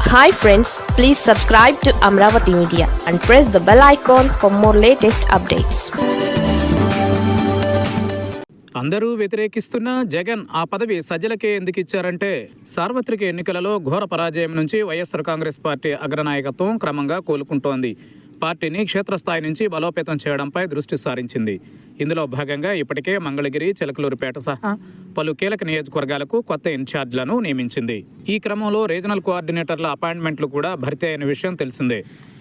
Hi friends please subscribe to Amaravati media and press the bell icon for more latest updates అందరూ వ్యతిరేకిస్తున్న జగన్ ఆ పదవి సజ్జలకే ఎందుకు ఇచ్చారంటే సార్వత్రిక ఎన్నికలలో ఘోర పరాజయం నుంచి వైఎస్ఆర్ కాంగ్రెస్ పార్టీ అగ్రనాయకత్వం క్రమంగా కోలుకుంటోంది. పార్టీని క్షేత్రస్థాయి నుంచి బలోపేతం చేయడంపై దృష్టి సారించింది. ఇందులో భాగంగా ఇప్పటికే మంగళగిరి చిలకలూరుపేట సహా పలు కీలక నియోజకవర్గాలకు కొత్త ఇన్ఛార్జ్లను నియమించింది. ఈ క్రమంలో రీజనల్ కోఆర్డినేటర్ల అపాయింట్మెంట్లు కూడా భర్తీ అయిన విషయం తెలిసిందే.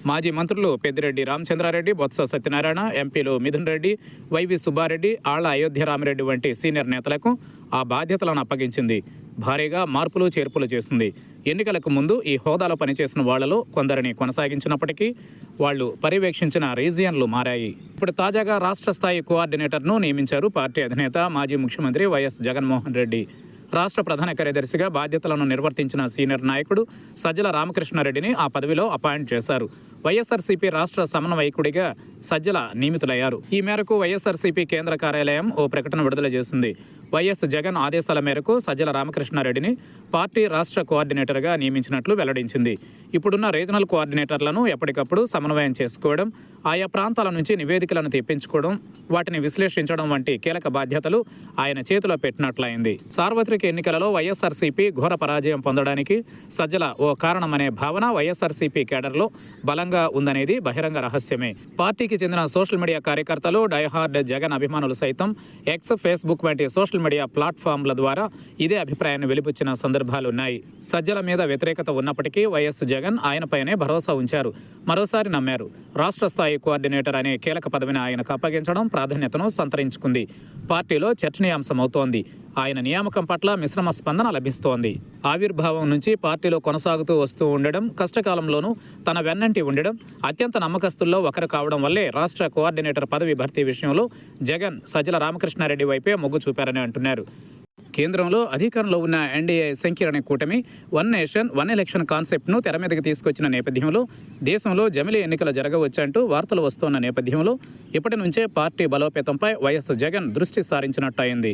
మాజీ మంత్రులు పెద్దిరెడ్డి రామచంద్రారెడ్డి బొత్స సత్యనారాయణ ఎంపీలు మిథున్ రెడ్డి వైవి సుబ్బారెడ్డి ఆళ్ళ అయోధ్య రామిరెడ్డి వంటి సీనియర్ నేతలకు ఆ బాధ్యతలను అప్పగించింది. భారీగా మార్పులు చేర్పులు చేసింది. ఎన్నికలకు ముందు ఈ హోదాలో పనిచేసిన వాళ్ళలో కొందరిని కొనసాగించినప్పటికీ వాళ్ళు పర్యవేక్షించిన రీజియన్లు మారాయి. ఇప్పుడు తాజాగా రాష్ట్ర స్థాయి కోఆర్డినేటర్ను నియమించారు పార్టీ అధినేత మాజీ ముఖ్యమంత్రి వైఎస్ జగన్మోహన్ రెడ్డి. రాష్ట్ర ప్రధాన కార్యదర్శిగా బాధ్యతలను నిర్వర్తించిన సీనియర్ నాయకుడు సజ్జల రామకృష్ణారెడ్డిని ఆ పదవిలో అపాయింట్ చేశారు. వైఎస్ఆర్సీపీ రాష్ట్ర సమన్వయకుడిగా సజ్జల నియమితులయ్యారు. ఈ మేరకు వైఎస్ఆర్సీపీ కేంద్ర కార్యాలయం ఓ ప్రకటన విడుదల చేసింది. వైఎస్ జగన్ ఆదేశాల మేరకు సజ్జల రామకృష్ణారెడ్డిని పార్టీ రాష్ట్ర కోఆర్డినేటర్గా నియమించినట్లు వెల్లడించింది. ఇప్పుడున్న రీజనల్ కోఆర్డినేటర్లను ఎప్పటికప్పుడు సమన్వయం చేసుకోవడం ఆయా ప్రాంతాల నుంచి నివేదికలను తెప్పించుకోవడం వాటిని విశ్లేషించడం వంటి కీలక బాధ్యతలు ఆయన చేతిలో పెట్టినట్లయింది. సార్వత్రిక ఎన్నికలలో వైఎస్ఆర్సీపీ ఘోర పరాజయం పొందడానికి సజ్జల ఓ కారణమనే భావన వైఎస్ఆర్సీపీ కేడర్లో బలంగా ఉందనేది బహిరంగ రహస్యమే. పార్టీకి చెందిన సోషల్ మీడియా కార్యకర్తలు డైహార్డ్ జగన్ అభిమానులు సైతం ఎక్స్ ఫేస్బుక్ వంటి సోషల్ మీడియా ప్లాట్ఫామ్ల ద్వారా ఇదే అభిప్రాయాన్ని వెలిపుచ్చిన సందర్భాలున్నాయి. సజ్జల మీద వ్యతిరేకత ఉన్నప్పటికీ వైఎస్ జగన్ ఆయనపైనే భరోసా ఉంచారు. మరోసారి నమ్మారు. రాష్ట్ర స్థాయి కోఆర్డినేటర్ అనే కీలక పదవిని ఆయనకు అప్పగించడం ప్రాధాన్యతను సంతరించుకుంది. పార్టీలో చర్చనీయాంశమవుతోంది. ఆయన నియామకం పట్ల మిశ్రమ స్పందన లభిస్తోంది. ఆవిర్భావం నుంచి పార్టీలో కొనసాగుతూ వస్తూ ఉండడం కష్టకాలంలోనూ తన వెన్నంటి ఉండడం అత్యంత నమ్మకస్తుల్లో ఒకరు కావడం వల్లే రాష్ట్ర కోఆర్డినేటర్ పదవి భర్తీ విషయంలో జగన్ సజ్జల రామకృష్ణారెడ్డి వైపే మొగ్గు చూపారని అంటున్నారు. కేంద్రంలో అధికారంలో ఉన్న ఎన్డీఏ సంకీర్ణ కూటమి వన్ నేషన్ వన్ ఎలక్షన్ కాన్సెప్ట్ను తెర మీదకి తీసుకొచ్చిన నేపథ్యంలో దేశంలో జమిలీ ఎన్నికలు జరగవచ్చంటూ వార్తలు వస్తోన్న నేపథ్యంలో ఇప్పటి నుంచే పార్టీ బలోపేతంపై వైఎస్ జగన్ దృష్టి సారించినట్టు అయింది